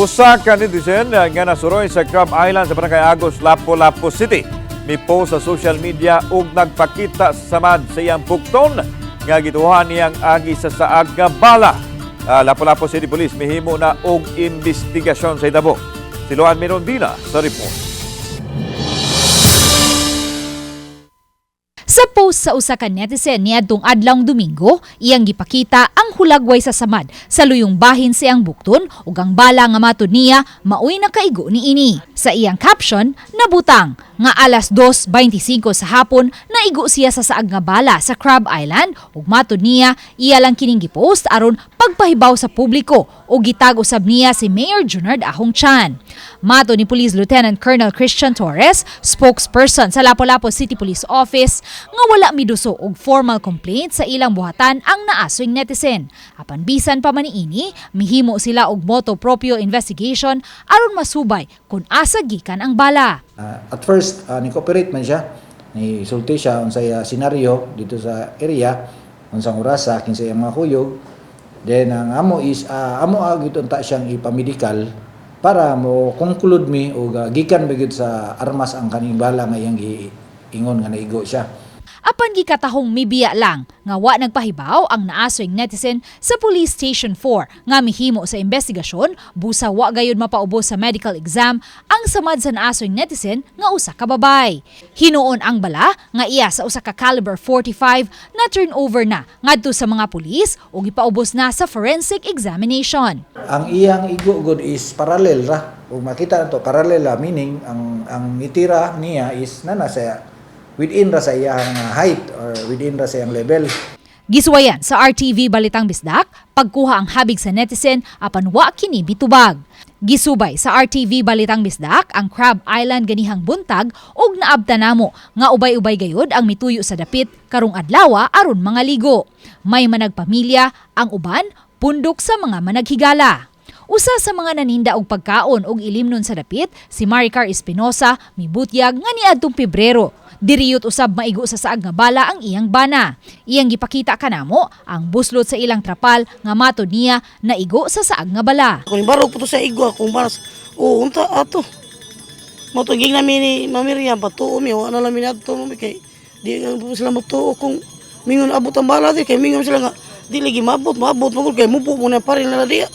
Usa ka netizen uh, nga nasuroy sa Crab Island sa Barangay Agos, Lapu-Lapu City. May post sa social media ug nagpakita sa samad sa iyang bukton nga gituhan niyang agi sa saag nga bala. Uh, Lapu-Lapu City Police mihimo na og investigasyon sa itabo. Si Luan Mirondina sa report. Sa post sa usa ka netizen niadtong adlawng Domingo, iyang gipakita ang hulagway sa samad sa luyong bahin siyang bukton ug ang bala nga matud niya maoy nakaigo ni ini. Sa iyang caption, nabutang nga alas 2:25 sa hapon naigo siya sa saag nga bala sa Crab Island ug matud niya iya lang kining gipost aron pagpahibaw sa publiko o gitag usab niya si Mayor Junard Ahong Chan. Mato ni Police Lieutenant Colonel Christian Torres, spokesperson sa Lapu-Lapu City Police Office, nga wala miduso og formal complaint sa ilang buhatan ang naasoing netizen. Apan bisan pa man niini, mihimo sila og moto proprio investigation aron masubay kung asa gikan ang bala. Ah, at first, uh, ni-cooperate man siya. Ni sulti siya unsay uh, senaryo dito sa area, unsang orasa, kinsay ang mga kuyog. Then ang amo is ah, amo agit unta siyang ipamedical para mo conclude mi ah, gikan bagid sa armas ang kaning bala nga iyang giingon nga naigo siya. Apan gikatahong mibiya lang nga wa nagpahibaw ang naasoing netizen sa Police Station 4 nga mihimo sa investigasyon busa wa gayud mapaubos sa medical exam ang samad sa naasoing netizen nga usa ka babay. Hinuon ang bala nga iya sa usa ka caliber 45 na turnover na ngadto sa mga pulis ug ipaubos na sa forensic examination. Ang iyang igo is parallel ra. Kung makita nato parallel ra meaning ang ang itira niya is nana sa within ra sa iyang height or within ra sa iyang level. Giswayan sa RTV Balitang Bisdak, pagkuha ang habig sa netizen apan wa kini bitubag. Gisubay sa RTV Balitang Bisdak ang Crab Island ganihang buntag ug naabta namo nga ubay-ubay gayud ang mituyo sa dapit karong adlaw aron mga ligo. May managpamilya, ang uban pundok sa mga managhigala. Usa sa mga naninda og pagkaon og ilimnon sa dapit, si Maricar Espinosa mibutyag nga niadtong Pebrero. Diriyot usab maigo sa saag nga bala ang iyang bana. Iyang gipakita kanamo ang buslot sa ilang trapal nga matod niya naigo sa saag nga bala. Kung baro po to sa igwa, kung baras, o unta ato. Matuging namin ni Mamiriam, patuo mi, wala namin ato mo kay di sila magtuo kung mingon abot ang bala di kay mingon sila nga di lagi mabot, mabot magul kay mupo mo na pa rin na diya.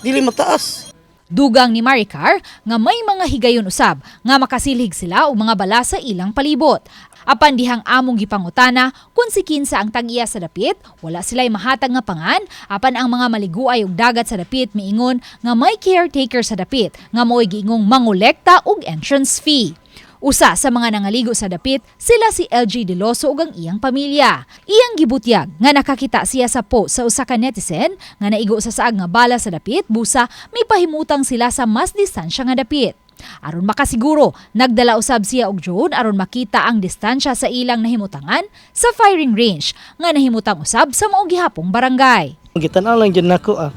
Dili mataas. Dugang ni Maricar nga may mga higayon usab nga makasilhig sila og mga bala sa ilang palibot. Apan dihang among gipangutana kung si kinsa ang tag-iya sa dapit, wala sila'y mahatag nga pangan, apan ang mga maliguay og dagat sa dapit miingon nga may caretaker sa dapit nga mo'y giingong mangolekta og entrance fee. Usa sa mga nangaligo sa dapit, sila si LG Deloso ug ang iyang pamilya. Iyang gibutyag nga nakakita siya sa post sa usa ka netizen nga naigo sa saag nga bala sa dapit busa may pahimutang sila sa mas distansya nga dapit. Aron makasiguro, nagdala usab siya og drone aron makita ang distansya sa ilang nahimutangan sa firing range nga nahimutang usab sa maong gihapong barangay. Gitanaw lang dyan nako ah.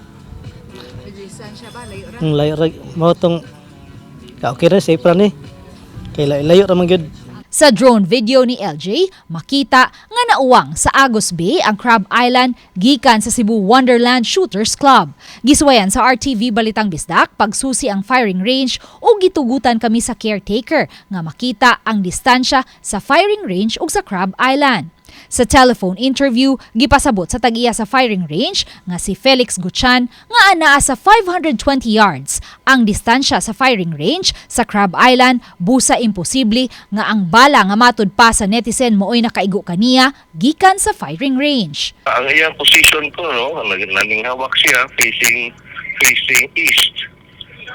Ang layo ra mo tong ka okay ra safe ra ni. Kay layo, ra man gyud. Sa drone video ni LJ, makita nga nauwang sa Agos Bay ang Crab Island gikan sa Cebu Wonderland Shooters Club. Giswayan sa RTV Balitang Bisdak pagsusi ang firing range o gitugutan kami sa caretaker nga makita ang distansya sa firing range ug sa Crab Island. Sa telephone interview, gipasabot sa tag-iya sa firing range nga si Felix Guchan nga anaa sa 520 yards. Ang distansya sa firing range sa Crab Island busa imposible nga ang bala nga matud pa sa netizen mooy nakaigo kaniya gikan sa firing range. ang iyang position ko no nag- naging hawak siya facing facing east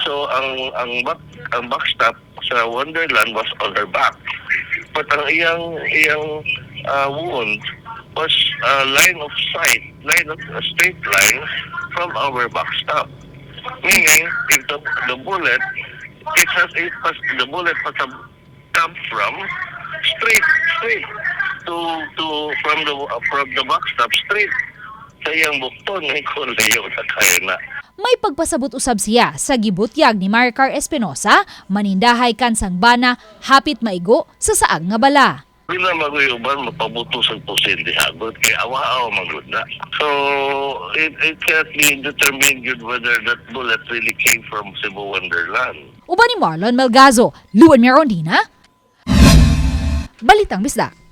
so ang ang back ang backstop sa Wonderland was on her back but ang iyang iyang uh, wound was a line of sight line of a straight line from our backstop meaning if the, the bullet it has it has the bullet must have come from straight straight to to from the from the backstop straight sa iyang bukton ng kulayo na kaya na. May pagpasabot usab siya sa gibutyag ni Maricar Espinosa, manindahay kan sang bana hapit maigo sa saag nga bala. Bila maguyuban, mapabutusan po sa hindi hagot, kaya awa-awa magod na. So, it, it can't be determined whether that bullet really came from Cebu Wonderland. Uban ni Marlon Melgazo, Luan Mirondina, Balitang Bisdak.